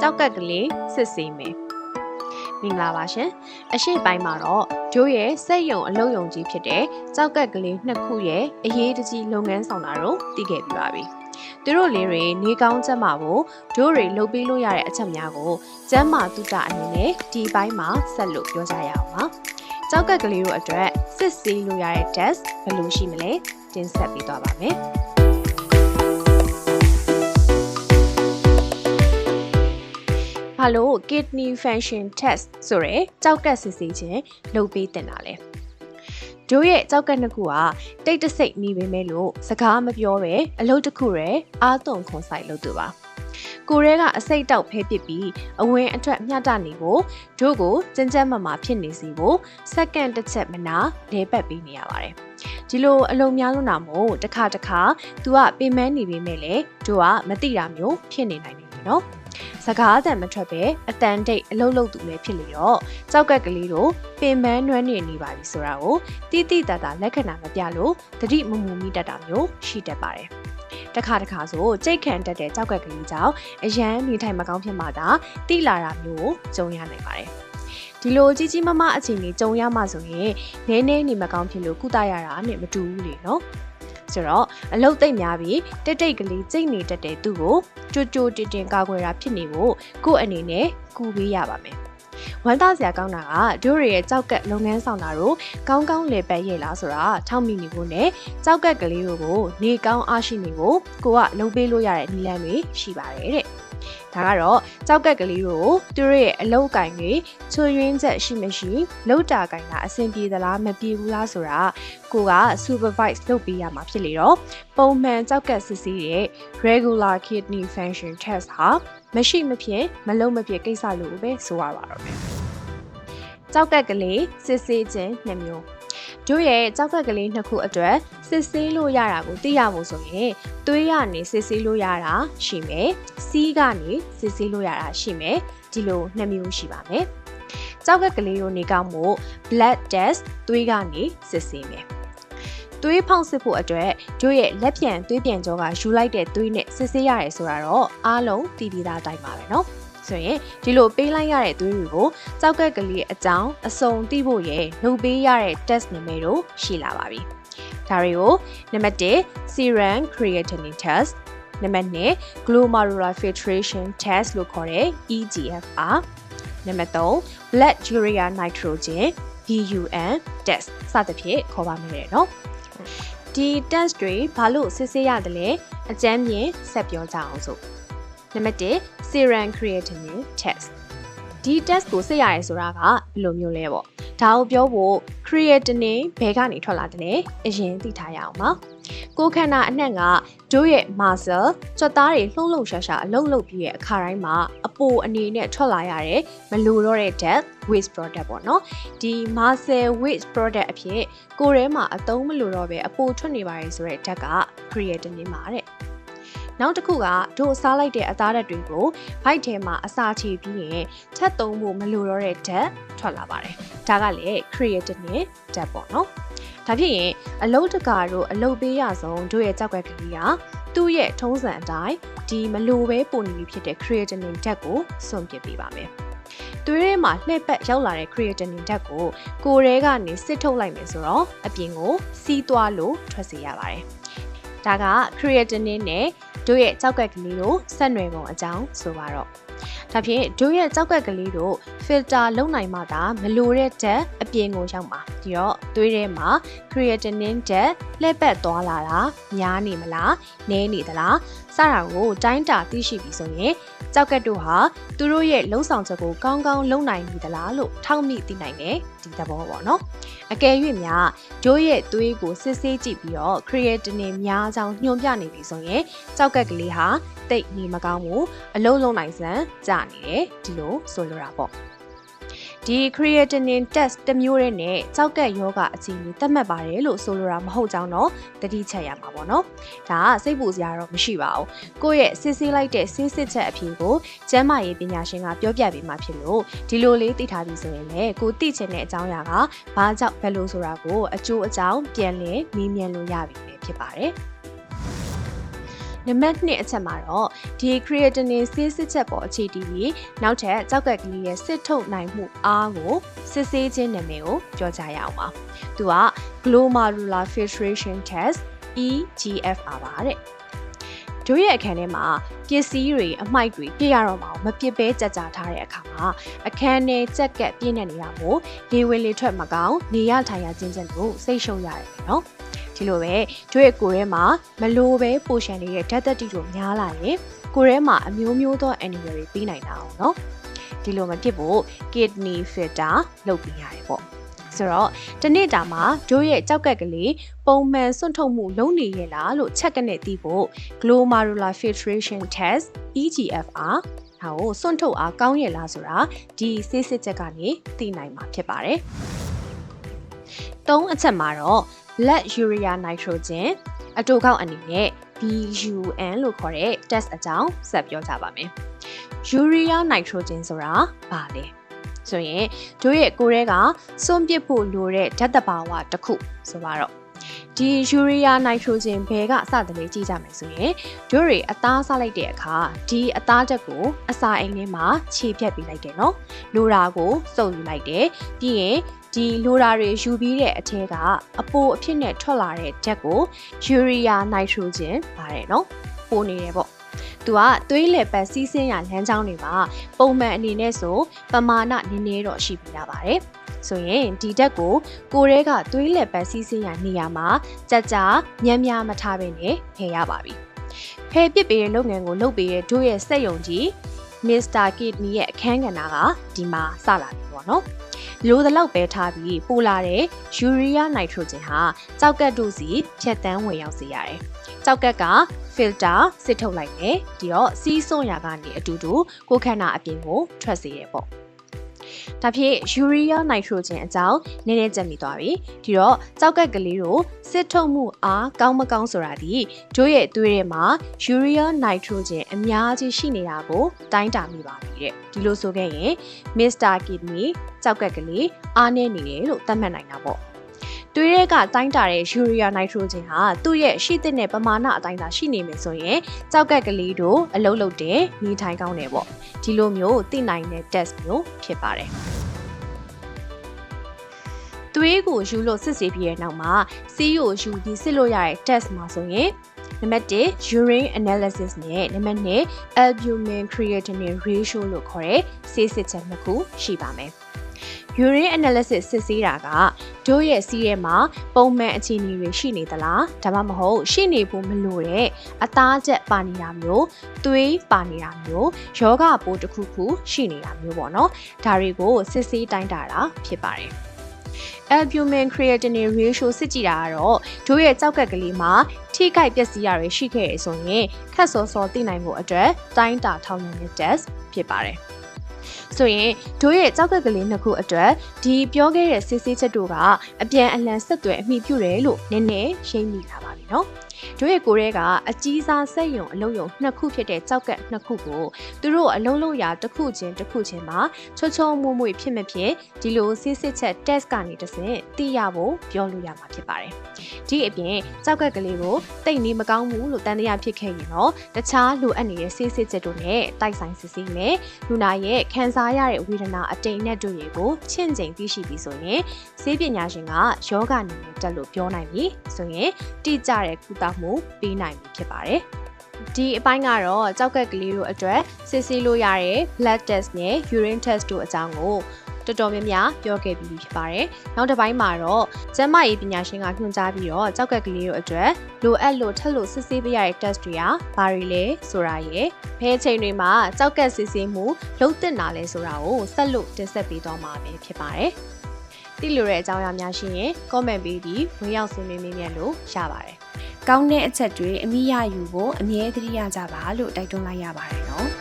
ကြောက်ကက်ကလေးစစ်ဆေးမယ်မင်္ဂလာပါရှင်အရှိပိုင်းမှာတော့ဂျိုးရဲ့စက်ယုံအလုပ်ယုံကြီးဖြစ်တဲ့ကြောက်ကက်ကလေးနှစ်ခုရဲ့အရေးတကြီးလုပ်ငန်းဆောင်တာတို့သိခဲ့ပြီးပါပြီသူတို့လေးတွေနေကောင်းချက်မှာကိုဂျိုးတွေလုပ်ပေးလို့ရတဲ့အချက်များကိုကျမ်းမာတုတအနေနဲ့ဒီပိုင်းမှာဆက်လို့ပြောကြရအောင်ပါကြောက်ကက်ကလေးတို့အတွက်စစ်ဆေးလို့ရတဲ့ test ဘယ်လိုရှိမလဲတင်ဆက်ပေးသွားပါမယ် ဘာလို့ kidney function test ဆိုရဲကြောက်ကက်စစ်ဆေးခြင်းလုပ်ပေးတင်တာလဲတို့ရဲ့ကြောက်ကက်နှစ်ခုကတိတ်တဆိတ်နေပေမဲ့လို့စကားမပြောပဲအလုပ်တစ်ခုရယ်အာသွန်ခွန်ဆိုင်လုပ်သူပါကိုရဲကအစိတ်တောက်ဖဲပစ်ပြီးအဝင်အထွက်မျှတနေဖို့တို့ကိုစင်ကြက်မမာဖြစ်နေစီဖို့စက္ကန့်တစ်ချက်မနာလဲပတ်ပေးနေရပါတယ်ဒီလိုအလုံးများလွန်းတာမို့တစ်ခါတစ်ခါ तू ကပင်မနေပေမဲ့လေတို့ကမတိတာမျိုးဖြစ်နေနိုင်တယ်နော် စကားအတန်မထွက်ပဲအတန်တိတ်အလုတ်လုတ်သူလည်းဖြစ်လေတော့ကြောက်ကက်ကလေးတို့ပင်မနွမ်းနေနေပါပြီဆိုတာကိုတိတိတတ်တာလက္ခဏာမပြလို့တတိမမူမိတတ်တာမျိုးရှိတတ်ပါတယ်တခါတခါဆိုကြိတ်ခံတတ်တဲ့ကြောက်ကက်ကလေးကြောင့်အရန်နေထိုင်မကောင်းဖြစ်မှသာတိလာတာမျိုးကိုကြုံရနိုင်ပါတယ်ဒီလိုကြီးကြီးမားမားအခြေအနေကြုံရမှဆိုရင်နည်းနည်းနေမကောင်းဖြစ်လို့ကုသရတာနဲ့မတူဘူးလေနော် ဆိုတော့အလုတ်သိမ့်များပြီးတိတ်တိတ်ကလေးကြိတ်နေတတ်တဲ့သူကိုကြိုကြိုတင်တင်ကာကွယ်တာဖြစ်နေဖို့ကိုယ့်အနေနဲ့ကူပေးရပါမယ်ဝမ်းသားစရာကောင်းတာကတို့ရရဲ့ကြောက်ကက်လုပ်ငန်းဆောင်တာတို့ကောင်းကောင်းလေပတ်ရဲ့လားဆိုတာထောက်မိနေဖို့နဲ့ကြောက်ကက်ကလေးတို့ကိုနေကောင်းအားရှိနေဖို့ကိုကလုပ်ပေးလို့ရတဲ့နည်းလမ်းတွေရှိပါတယ်တဲ့ ဒါကတော့ကြောက်ကက်ကလေးတို့သူတို့ရဲ့အလုတ်ကင်တွေချွေရင်းချက်ရှိမရှိလောက်တာကင်တာအဆင်ပြေသလားမပြေဘူးလားဆိုတာကိုက supervise လုပ်ပေးရမှာဖြစ်လေတော့ပုံမှန်ကြောက်ကက်စစ်ဆေးတဲ့ regular kidney function test ဟာမရှိမဖြစ်မလုံးမဖြစ်ကိစ္စလို့ပဲဆိုရပါတော့မယ်ကြောက်ကက်ကလေးစစ်ဆေးခြင်းနှစ်မျိုး တို့ရဲ့ကြောက်ကက်ကလေးနှစ်ခုအတွက်စစ်ဆေးလို့ရတာကိုသိရဖို့ဆိုရင်သွေးကနေစစ်ဆေးလို့ရတာရှိမယ်စီးကနေစစ်ဆေးလို့ရတာရှိမယ်ဒီလိုနှစ်မျိုးရှိပါမယ်ကြောက်ကက်ကလေးတို့နေကောင်းမှု blood test သွေးကနေစစ်ဆေးမယ်သွေးဖောက်စစ်ဖို့အတွက်တို့ရဲ့လက်ပြန်သွေးပြန်ကြောကယူလိုက်တဲ့သွေးနဲ့စစ်ဆေးရတယ်ဆိုတာတော့အားလုံးတည်ပြီးသားအတိုင်းပါပဲเนาะ ဆိုရင်ဒီလိုပေးလိုက်ရတဲ့သွေးတွေကိုကြောက်ကက်ကလေးအကြောင်းအစုံသိဖို့ရလုပ်ပေးရတဲ့ test နာမည်တို့ရှိလာပါပြီ။ဒါတွေကိုနံပါတ်1 serum creatinine test နံပါတ်2 glomerular filtration test လို့ခေါ်တဲ့ EGFR နံပါတ်3 blood urea nitrogen BUN test စသဖြင့်ခေါ်ပါမယ်နော်။ဒီ test တွေဘာလို့စစ်ဆေးရတယ်လဲအကြမ်းမြင်ဆက်ပြောကြအောင်စို့ နံပါတ်1 serum creatinine test ဒီ test ကိုစစ်ရတယ်ဆိုတာကဘယ်လိုမျိုးလဲပေါ့ဒါကိုပြောဖို့ creatinine ဘယ်ကနေထွက်လာတယ်လဲအရင်သိထားရအောင်ပါကိုယ်ခန္ဓာအနှံ့ကတို့ရဲ့ muscle ကြွက်သားတွေလှုပ်လှုပ်ရှားရှားအလုံးလုံးပြီးရဲ့အခါတိုင်းမှာအပိုအနေနဲ့ထွက်လာရတဲ့မလိုတော့တဲ့ death waste product ပေါ့နော်ဒီ muscle waste product အဖြစ်ကိုယ်ထဲမှာအသုံးမလိုတော့ပဲအပိုထွက်နေပါတယ်ဆိုတဲ့ဓာတ်က creatinine ပါတဲ့ နောက်တစ်ခုကတို့စားလိုက်တဲ့အသားဓာတ်တွေကိုဘိုက်ထဲမှာအစာချေပြီးရင်ထပ်သုံးဖို့မလိုတော့တဲ့ဓာတ်ထွက်လာပါတယ်။ဒါကလည်း creatinine ဓာတ်ပေါ့နော်။ဒါဖြစ်ရင်အလုတ်တကာတို့အလုတ်ပေးရဆုံးတို့ရဲ့ကြောက်ကက်ကလေးကသူ့ရဲ့ထုံးစံအတိုင်းဒီမလိုပဲပုံနေပြီဖြစ်တဲ့ creatinine ဓာတ်ကိုစွန့်ပစ်ပေးပါမယ်။သွေးထဲမှာလှည့်ပတ်ရောက်လာတဲ့ creatinine ဓာတ်ကိုကိုယ်ထဲကနေစစ်ထုတ်လိုက်မယ်ဆိုတော့အပြင်ကိုစီးသွားလို့ထွက်စေရပါတယ်။ဒါက creatinine နဲ့ တို့ရဲ့ကြောက်ကက်ကလေးတို့ဆက်နွယ်ပုံအကြောင်းဆိုပါတော့ ဒါဖြင့်တို့ရဲ့ကြောက်ကက်ကလေးတို့ filter လုပ်နိုင်မှသာမလိုတဲ့ဓာတ်အပြင်ကိုရောက်မှာဒီတော့သွေးထဲမှာ creatinine ဓာတ်လှည့်ပတ်သွားလာတာများနေမလားနည်းနေသလားစတာကိုတိုင်းတာသိရှိပြီဆိုရင်ကြောက်ကက်တို့ဟာသူတို့ရဲ့လုံဆောင်ချက်ကိုကောင်းကောင်းလုပ်နိုင်နေသလားလို့ထောက်မိသိနိုင်တယ်ဒီသဘောပေါ့နော်အကယ်၍များဂျိုးရဲ့သွေးကိုစစ်ဆေးကြည့်ပြီးတော့ creatinine များကြောင်းညွှန်ပြနေပြီဆိုရင်ကြောက်ကက်ကလေးဟာ တိတ်နေမကောင်းဘူးအလုံးလုံးနိုင်စမ်းကြာနေတယ်ဒီလိုဆိုလိုတာပေါ့ဒီ creatinine test တစ်မျိုးတည်းနဲ့ကြောက်ကက်ယောဂအခြေအနေသတ်မှတ်ပါတယ်လို့ဆိုလိုတာမဟုတ်ကြောင်းတော့တတိချက်ရမှာပေါ့နော်ဒါကစိတ်ပူစရာတော့မရှိပါဘူးကိုယ့်ရဲ့စစ်ဆေးလိုက်တဲ့စစ်စစ်ချက်အဖြစ်ကိုကျန်းမာရေးပညာရှင်ကပြောပြပေးမှဖြစ်လို့ဒီလိုလေးသိထားပြီးဆိုရင်လည်းကိုသိချင်တဲ့အကြောင်းအရာကဘာကြောင့်ဘယ်လိုဆိုတာကိုအကျိုးအကြောင်းပြန်လည်မေးမြန်းလို့ရပြီပဲဖြစ်ပါတယ် နံပါတ်2အချက်မှာတော့ဒီ creatinine ဆေးစစ်ချက်ပေါ်အခြေတည်ပြီးနောက်ထပ်ကြောက်ကက်ကလေးရဲ့စစ်ထုတ်နိုင်မှုအားကိုစစ်ဆေးခြင်းနာမည်ကိုပြောကြရအောင်ပါ။သူက glomerular filtration test EGFR ပါတဲ့။တို့ရဲ့အခန်းထဲမှာပစ္စည်းတွေအမှိုက်တွေပြည့်ရတော့မှာမပြစ်ပဲကြကြထားတဲ့အခါမှာအခန်းထဲကြက်ကက်ပြည့်နေနေတာကိုလေဝင်လေထွက်မကောင်းနေရထိုင်ရခြင်းချင်းတို့စိတ်ရှုပ်ရတယ်နော်။ ဒီလိုပဲတို့ရဲ့ကိုယ်ထဲမှာမလိုပဲပိုရှန်နေတဲ့ဓာတ်သက်တိတို့များလာရင်ကိုယ်ထဲမှာအမျိုးမျိုးသော animal တွေပြီးနိုင်တာအောင်နော်ဒီလိုမဖြစ်ဖို့ kidney filter လုပ်ပြရတယ်ပေါ့ဆိုတော့ဒီနေ့တာမှာတို့ရဲ့ကြောက်ကက်ကလေးပုံမှန်စွန့်ထုတ်မှုလုံးနေရလားလို့ချက်ကနေသိဖို့ glomerular filtration test EGFR ဟာကိုစွန့်ထုတ်အားကောင်းရလားဆိုတာဒီဆေးစစ်ချက်ကနေသိနိုင်မှာဖြစ်ပါတယ်။သုံးအချက်မှာတော့ blood urea nitrogen အတူကောက်အနေနဲ့ BUN လို့ခေါ်တဲ့ test အကြောင်းဆက်ပြောကြပါမယ်။ urea nitrogen ဆိုတာဘာလဲဆိုရင်တို့ရဲ့ကိုယ်ထဲကစွန့်ပစ်ဖို့လိုတဲ့ဓာတ်တဘာဝတစ်ခုဆိုတော့ဒီ urea nitrogen ဘယ်ကစတယ်လဲကြည့်ကြမယ်ဆိုရင်တို့တွေအသားစားလိုက်တဲ့အခါဒီအသားဓာတ်ကိုအစာအိမ်ထဲမှာခြေဖြတ်ပေးလိုက်တယ်နော်လိုတာကိုစုပ်ယူလိုက်တယ်ပြီးရင် ဒီလိုတာတွေယူပြီးတဲ့အထက်ကအပိုအဖြစ်နဲ့ထွက်လာတဲ့ဓာတ်ကို urea nitrogen ပါတယ်နော်ပိုနေတယ်ပေါ့သူကသွေးလည်ပတ်စီးဆင်းရလမ်းကြောင်းတွေမှာပုံမှန်အနေနဲ့ဆိုပမာဏနည်းနည်းတော့ရှိပြရပါတယ်ဆိုရင်ဒီဓာတ်ကိုကိုယ်ထဲကသွေးလည်ပတ်စီးဆင်းရနေရာမှာကြကြညံ့ညမထားဘဲနဲ့ဖယ်ရပါပြီဖယ်ပစ်ပေးတဲ့လုပ်ငန်းကိုလုပ်ပေးတဲ့တို့ရဲ့စက်ယုံကြီး Mr. Kidney ရဲ့အခန်းကဏ္ဍကဒီမှာစလာပြီပေါ့နော် လိုသလောက်ပဲထားပြီးပိုလာတဲ့ယူရီးယားနိုက်ထရိုဂျင်ဟာကြောက်ကတ်တို့စီဖြတ်တန်းဝင်ရောက်စေရတယ်။ကြောက်ကတ်က filter စစ်ထုတ်လိုက်တယ်။ဒီတော့စီးစွန်ရာကနေအတူတူကိုယ်ခန္ဓာအပြင်ကိုထွက်စေရပေါ့။ ဒါဖြစ်ယူရီးယားနိုက်ထရိုဂျင်အကြောင်းနည်းနည်းကြက်မိသွားပြီဒီတော့ကြောက်ကက်ကလေးတို့စစ်ထုတ်မှုအားကောင်းမကောင်းဆိုတာဒီတို့ရဲ့သွေးထဲမှာယူရီးယားနိုက်ထရိုဂျင်အများကြီးရှိနေတာကိုတိုင်းတာမိပါပြီတဲ့ဒီလိုဆိုခဲ့ရင် Mr. Kidney ကြောက်ကက်ကလေးအားနည်းနေတယ်လို့သတ်မှတ်နိုင်တာပေါ့ သွေးရဲကတိုင်းတာတဲ့ယူရီးယားနိုက်ထရိုဂျင်ဟာသူ့ရဲ့ရှိသင့်တဲ့ပမာဏအတိုင်းသာရှိနေမယ်ဆိုရင်ကြောက်ကက်ကလေးတို့အလုံးလုံးတဲ့နေထိုင်ကောင်းတယ်ပေါ့ဒီလိုမျိုးသိနိုင်တဲ့ test မျိုးဖြစ်ပါတယ်သွေးကိုယူလို့စစ်ဆေးပြီးတဲ့နောက်မှာစီးကိုယူပြီးစစ်လို့ရတဲ့ test မှာဆိုရင်နံပါတ်1 urine analysis နဲ့နံပါတ်2 albumin creatinine ratio လို့ခေါ်တဲ့ဆေးစစ်ချက်နှစ်ခုရှိပါမယ်။ urine analysis စစ်ဆေးတာက တို့ရဲ့စီးထဲမှာပုံမှန်အခြေအနေတွေရှိနေသလားဒါမှမဟုတ်ရှိနေဖို့မလိုတဲ့အသားချက်ပါနေတာမျိုးသွေးပါနေတာမျိုးယောဂပိုးတစ်ခုခုရှိနေတာမျိုးပေါ့နော်ဒါတွေကိုစစ်ဆေးတိုင်းတာတာဖြစ်ပါတယ်။ albumin creatinine ratio စစ်ကြည့်တာကတော့တို့ရဲ့ကြောက်ကက်ကလေးမှာထိခိုက်ပျက်စီးရတွေရှိခဲ့ရဆိုရင်ခက်စောစောသိနိုင်ဖို့အတွက်တိုင်းတာထောက်လှမ်းတဲ့ test ဖြစ်ပါတယ် ဆိုရင်တို့ရဲ့ကြောက်ကက်ကလေးနှစ်ခုအတွက်ဒီပြောခဲ့တဲ့စစ်ဆေးချက်တို့ကအပြန်အလှန်ဆက်သွယ်အမိပြုတယ်လို့နည်းနည်းရှင်းမိလာပါပြီနော်။ တို့ရဲ့ကိုယ်ထဲကအကြီးစားစက်ယုံအလုံးယုံနှစ်ခုဖြစ်တဲ့ကြောက်ကက်နှစ်ခုကိုသူတို့အလုံးလုံးရာတစ်ခုချင်းတစ်ခုချင်းမှာချောချောမွေ့မွေ့ဖြစ်မဖြစ်ဒီလိုစစ်စစ်ချက် test ကနေတဆင့်သိရဖို့ပြောလို့ရမှာဖြစ်ပါတယ်။ဒီအပြင်ကြောက်ကက်ကလေးကိုတိတ်နေမကောင်းဘူးလို့တန်တရားဖြစ်ခဲ့ရင်တော့တခြားလိုအပ်နေတဲ့စစ်စစ်ချက်တို့နဲ့တိုက်ဆိုင်စစ်ဆေးမယ်။လူနာရဲ့ခံစားရတဲ့ဝေဒနာအတိမ်နဲ့တို့တွေကိုချင့်ချိန်သိရှိပြီးဆိုရင်ဆေးပညာရှင်ကယောဂအနေနဲ့တက်လို့ပြောနိုင်ပြီဆိုရင်တိကျတဲ့ကုသမှုပေးနိုင်ပြီဖြစ်ပါတယ်။ဒီအပိုင်းကတော့ကြောက်ကက်ကလေးတို့အတွက်စစ်ဆေးလို့ရတဲ့ blood test နဲ့ urine test တို့အကြောင်းကိုတော်တော်များများပြောခဲ့ပြီးဖြစ်ပါတယ်။နောက်တစ်ပိုင်းမှာတော့ကျန်းမာရေးပညာရှင်ကညွှန်ကြားပြီးတော့ကြောက်ကက်ကလေးတို့အတွက်လိုအပ်လို့ထပ်လို့စစ်ဆေးပေးရတဲ့ test တွေကဘာတွေလဲဆိုတာရယ်ဘယ်အချိန်တွေမှာကြောက်ကက်စစ်ဆေးမှုလုံးတင်တာလဲဆိုတာကိုဆက်လို့တင်ဆက်ပေးတော့မှာပဲဖြစ်ပါတယ်။တိလိုတဲ့အကြောင်းအရာများရှိရင် comment ပေးပြီးဝင်ရောက်ဆွေးနွေးမေးမြန်းလို့ရပါတယ်။ ကောင်းတဲ့အချက်တွေအမိရယူဖို့အမြဲတမ်းရကြပါလို့တိုက်တွန်းလိုက်ရပါတယ်နော်။